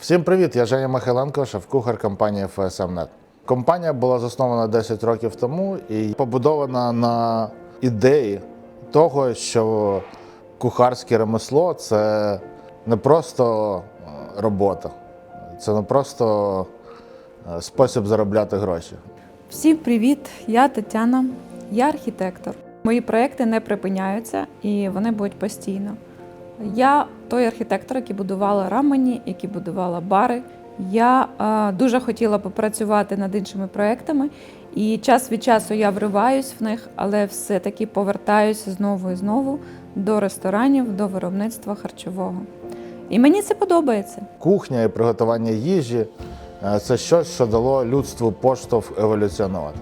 Всім привіт! Я Женя Михайленко, шеф-кухар компанії FSMNet. Компанія була заснована 10 років тому і побудована на ідеї того, що кухарське ремесло це не просто е, робота, це не просто е, спосіб заробляти гроші. Всім привіт! Я Тетяна, я архітектор. Мої проекти не припиняються і вони будуть постійно. Я той архітектор, який будувала рамені, який будувала бари. Я е, дуже хотіла попрацювати над іншими проектами, і час від часу я вриваюсь в них, але все-таки повертаюся знову і знову до ресторанів, до виробництва харчового. І мені це подобається. Кухня і приготування їжі е, це щось, що дало людству поштовх еволюціонувати.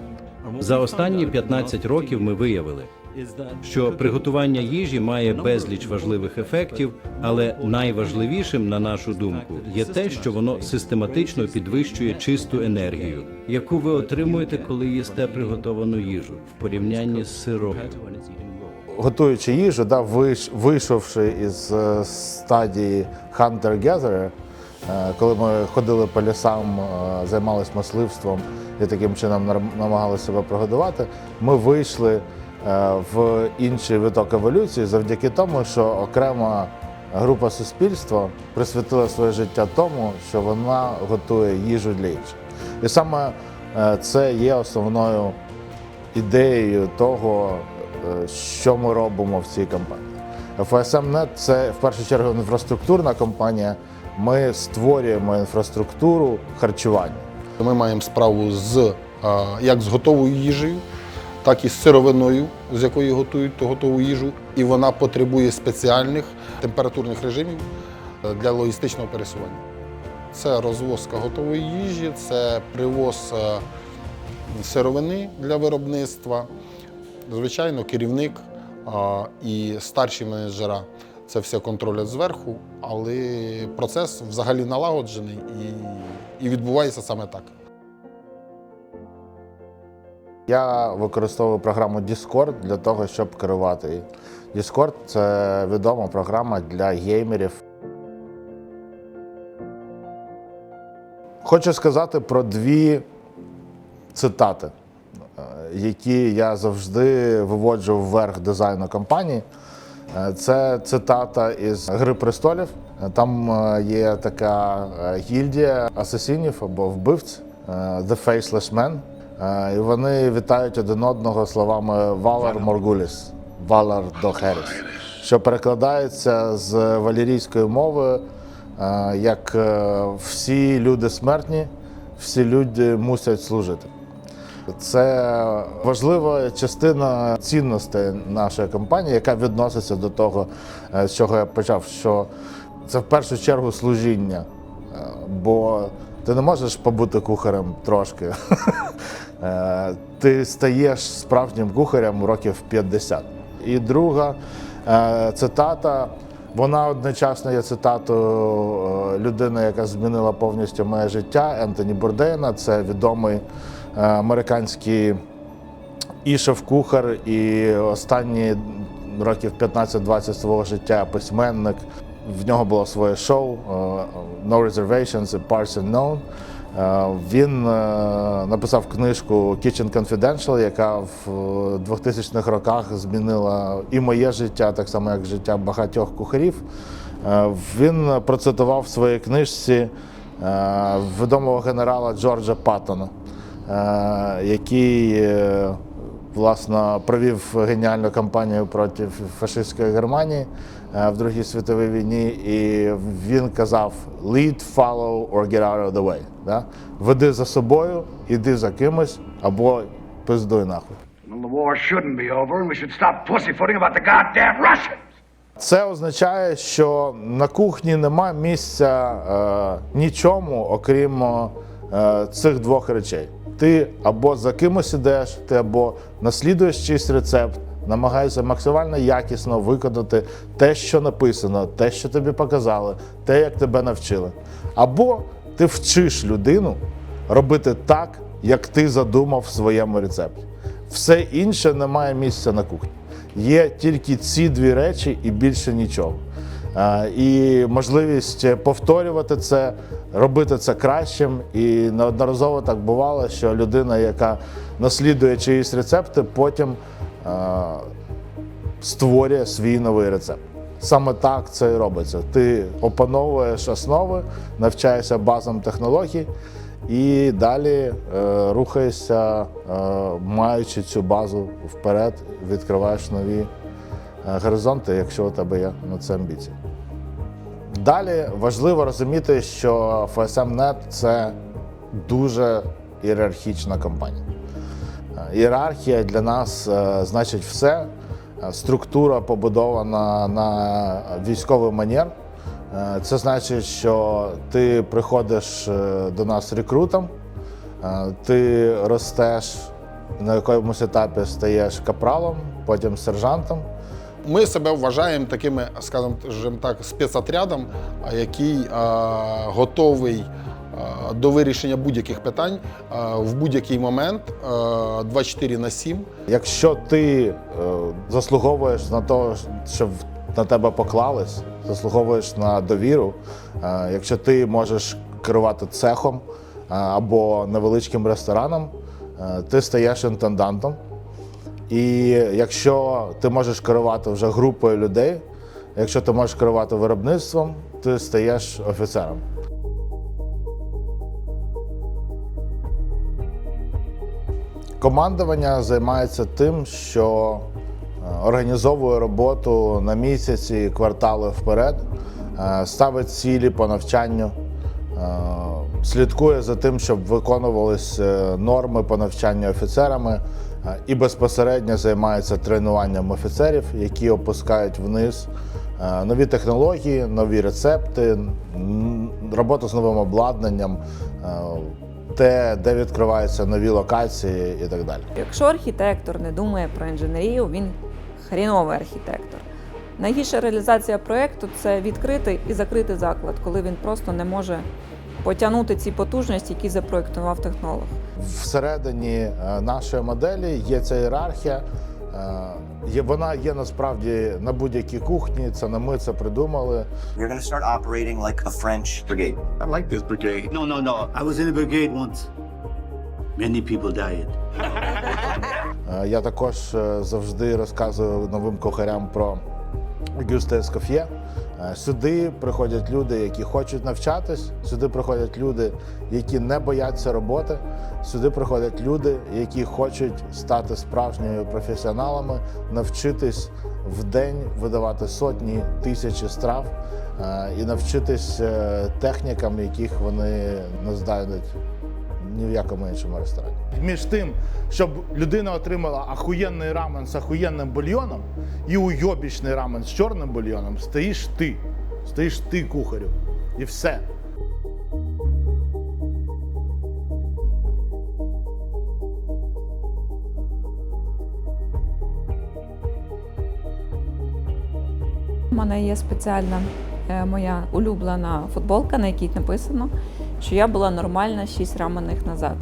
За останні 15 років ми виявили, що приготування їжі має безліч важливих ефектів, але найважливішим, на нашу думку, є те, що воно систематично підвищує чисту енергію, яку ви отримуєте, коли їсте приготовану їжу в порівнянні з сиром. готуючи їжу, да, вийш- вийшовши із е, стадії hunter-gatherer, е, коли ми ходили по лісам, е, займалися мисливством і таким чином намагалися себе прогодувати, ми вийшли в інший виток еволюції завдяки тому, що окрема група суспільства присвятила своє життя тому, що вона готує їжу для інших. І саме е, це є основною ідеєю того, е, що ми робимо в цій компанії. FSMNet – це в першу чергу інфраструктурна компанія. Ми створюємо інфраструктуру харчування. Ми маємо справу з як з готовою їжею, так і з сировиною, з якої готують ту готову їжу. І вона потребує спеціальних температурних режимів е, для логістичного пересування. Це розвозка готової їжі, це привоз е, сировини для виробництва. Звичайно, керівник і старші менеджера це все контролять зверху, але процес взагалі налагоджений і відбувається саме так. Я використовую програму Discord для того, щоб керувати її. Discord – це відома програма для геймерів. Хочу сказати про дві цитати, е, які я завжди виводжу вверх дизайну компанії. Е, Це цитата із Гри престолів. Е, Там є така гільдія асасінів або вбивць The Faceless Men. Е, І вони вітають один одного словами Валар Моргуліс, Валар Дохеріс, що перекладається з валірійської мови е, як е, всі люди смертні, всі люди мусять служити. Це важлива частина цінностей нашої компанії, яка відноситься до того, з чого я почав. Що це в першу чергу служіння. Бо ти не можеш побути кухарем трошки. Е, Ти стаєш справжнім кухарем років 50. І друга е, цитата. Вона одночасно є цитатою е, людини, яка змінила повністю моє життя Ентоні Бурдейна. Це відомий американський і шеф-кухар, і останні років 15-20 свого життя письменник. В нього було своє шоу No Reservations і Parts Unknown. Е, Він е, написав книжку Kitchen Confidential, яка в 2000-х роках змінила і моє життя, так само як життя багатьох кухарів. Е, Він процитував в своїй книжці е, відомого генерала Джорджа Паттона, е, який е, власне провів геніальну кампанію проти фашистської Германії е, в Другій світовій війні, і він казав lead, follow or get out of the way. Да? Веди за собою, іди за кимось або пиздуй нахуй. Це означає, що на кухні нема місця е, нічому, окрім е, цих двох речей. Ти або за кимось ідеш, ти або наслідуєш чийсь рецепт, намагаєшся максимально якісно виконати те, що написано, те, що тобі показали, те, як тебе навчили. Або ти вчиш людину робити так, як ти задумав в своєму рецепті. Все інше не має місця на кухні. Є тільки ці дві речі і більше нічого. І можливість повторювати це, робити це кращим. І неодноразово так бувало, що людина, яка наслідує чиїсь рецепти, потім створює свій новий рецепт. Саме так це і робиться. Ти опановуєш основи, навчаєшся базам технологій і далі е, рухаєшся, е, маючи цю базу вперед, відкриваєш нові е, горизонти, якщо у тебе є на це амбіції. Далі важливо розуміти, що FSM.net – це дуже ієрархічна компанія. Ієрархія для нас е, значить все. Е, Структура побудована на військовий манер. Е, Це значить, що ти приходиш до нас рекрутом, ти ростеш на якомусь етапі стаєш капралом, потім сержантом. Ми себе вважаємо такими, скажімо так, спецотрядом, який готовий до вирішення будь-яких питань в будь-який момент 24 на 7. Якщо ти е, заслуговуєш на те, щоб на тебе поклались, заслуговуєш на довіру, е, якщо ти можеш керувати цехом е, або невеличким рестораном, е, ти стаєш інтендантом. І якщо ти можеш керувати вже групою людей, якщо ти можеш керувати виробництвом, ти стаєш офіцером. Командування займається тим, що е, організовує роботу на місяці, квартали вперед, е, ставить цілі по навчанню, е, слідкує за тим, щоб виконувалися е, норми по навчанню офіцерами і безпосередньо займається тренуванням офіцерів, які опускають вниз нові технології, нові рецепти, роботу з новим обладнанням. Те, де відкриваються нові локації і так далі. Якщо архітектор не думає про інженерію, він хріновий архітектор. Найгірша реалізація проєкту це відкритий і закритий заклад, коли він просто не може потягнути ці потужності, які запроєктував технолог. Всередині е, нашої моделі є ця ієрархія. Е, Є, вона є насправді на будь-якій кухні. Це не ми це придумали. You're gonna start operating like a French brigade. I like this brigade. No, no, no. I was in a brigade once. Many people died. Е, Я також е, завжди розказую новим кухарям про Гюсте Ескоф'є. Е, Сюди приходять люди, які хочуть навчатись, сюди приходять люди, які не бояться роботи. Сюди приходять люди, які хочуть стати справжніми професіоналами, навчитись в день видавати сотні тисячі страв е, і навчитись е, технікам, яких вони не знайдуть ні в якому іншому ресторані. Між тим, щоб людина отримала ахуєнний рамен з ахуєнним бульйоном і уйобічний рамен з чорним бульйоном, стоїш ти. Стоїш ти кухарю. І все. У мене є спеціальна е, моя улюблена футболка, на якій написано, що я була нормальна 6 раманих назад.